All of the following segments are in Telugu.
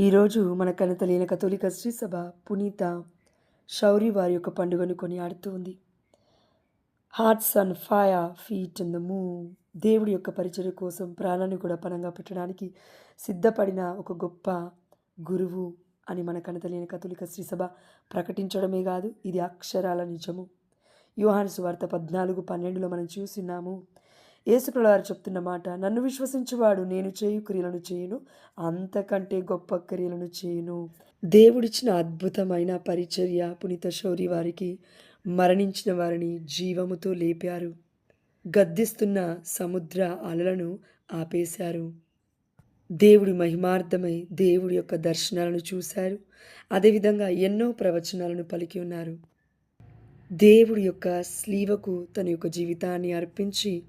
ఈరోజు మన కనతలేని కథోలిక శ్రీసభ పునీత శౌరి వారి యొక్క పండుగను కొనియాడుతూ ఉంది. Hearts and fire feet and the move దేవుడి యొక్క పరిచయం కోసం ప్రాణాన్ని కూడా పణంగా పెట్టడానికి సిద్ధపడిన ఒక గొప్ప గురువు అని మన కనతలేని కథోలిక శ్రీసభ ప్రకటించడమే కాదు ఇది అక్షరాల నిజము. యోహాను సువార్త పద్నాలుగు పన్నెండులో మనం చూస్తున్నాము యేసుప్రవారు చెప్తున్న మాట నన్ను విశ్వసించువాడు నేను చేయు క్రియలను చేయును అంతకంటే గొప్ప క్రియలను చేయును. దేవుడిచ్చిన అద్భుతమైన పరిచర్య పునీత శౌరి వారికి మరణించిన వారిని జీవముతో లేపారు. గద్దిస్తున్న సముద్ర అలలను ఆపేశారు. దేవుడి మహిమార్థమై దేవుడి యొక్క దర్శనాలను చూశారు. అదేవిధంగా ఎన్నో ప్రవచనాలను పలికి ఉన్నారు. దేవుడి యొక్క స్లీవకు తన యొక్క జీవితాన్ని అర్పించి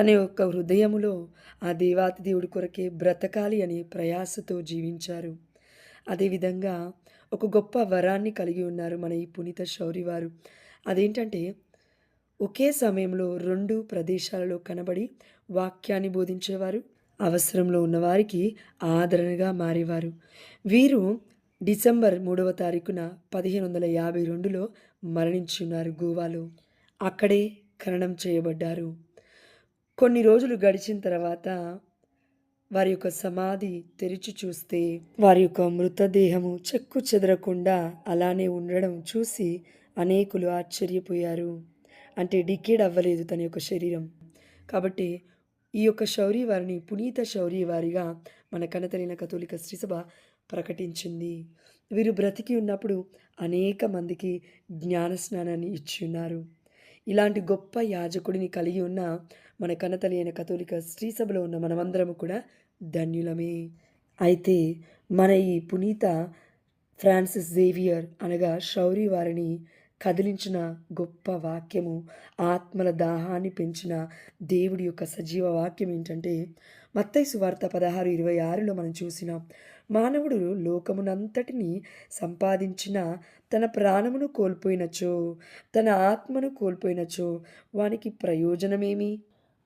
తన యొక్క హృదయములో ఆ దేవాతి దేవుడి కొరకే బ్రతకాలి అనే ప్రయాసతో జీవించారు. అదేవిధంగా ఒక గొప్ప వరాన్ని కలిగి ఉన్నారు మన ఈ పునీత శౌరి వారు. అదేంటంటే ఒకే సమయంలో రెండు ప్రదేశాలలో కనబడి వాక్యాన్ని బోధించేవారు అవసరంలో ఉన్నవారికి ఆదరణగా మారేవారు. వీరు డిసెంబర్ మూడవ తారీఖున పదిహేను వందల యాభై రెండులో మరణించున్నారు గోవాలో. అక్కడే ఖననం చేయబడ్డారు. కొన్ని రోజులు గడిచిన తర్వాత వారి యొక్క సమాధి తెరిచి చూస్తే వారి యొక్క మృతదేహము చెక్కు చెదరకుండా అలానే ఉండడం చూసి అనేకులు ఆశ్చర్యపోయారు. అంటే డికేడ్ అవ్వలేదు తన యొక్క శరీరం. కాబట్టి ఈ యొక్క శౌరి వారిని పునీత శౌరి వారిగా మన కనతలిన కథోలిక శ్రీసభ ప్రకటించింది. వీరు బ్రతికి ఉన్నప్పుడు అనేక మందికి జ్ఞాన స్నానాన్ని ఇచ్చి ఉన్నారు. ఇలాంటి గొప్ప యాజకుడిని కలిగి ఉన్న మన కనతలి అయిన కథోలిక శ్రీసభలో ఉన్న మనమందరము కూడా ధన్యులమే. అయితే మన ఈ పునీత ఫ్రాన్సిస్ జేవియర్ అనగా శౌరి వారిని కదిలించిన గొప్ప వాక్యము ఆత్మల దాహాన్ని పెంచిన దేవుడి యొక్క సజీవ వాక్యం ఏంటంటే మత్తైసు వార్త పదహారు ఇరవై ఆరులో మనం చూసినాం మానవుడు లోకమునంతటిని సంపాదించిన తన ప్రాణమును కోల్పోయినచో తన ఆత్మను కోల్పోయినచో వానికి ప్రయోజనమేమి?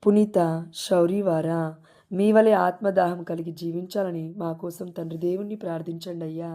పునీత శౌరివారా మీ వలె ఆత్మదాహం కలిగి జీవించాలని మా కోసం తండ్రి దేవుణ్ణి ప్రార్థించండి అయ్యా.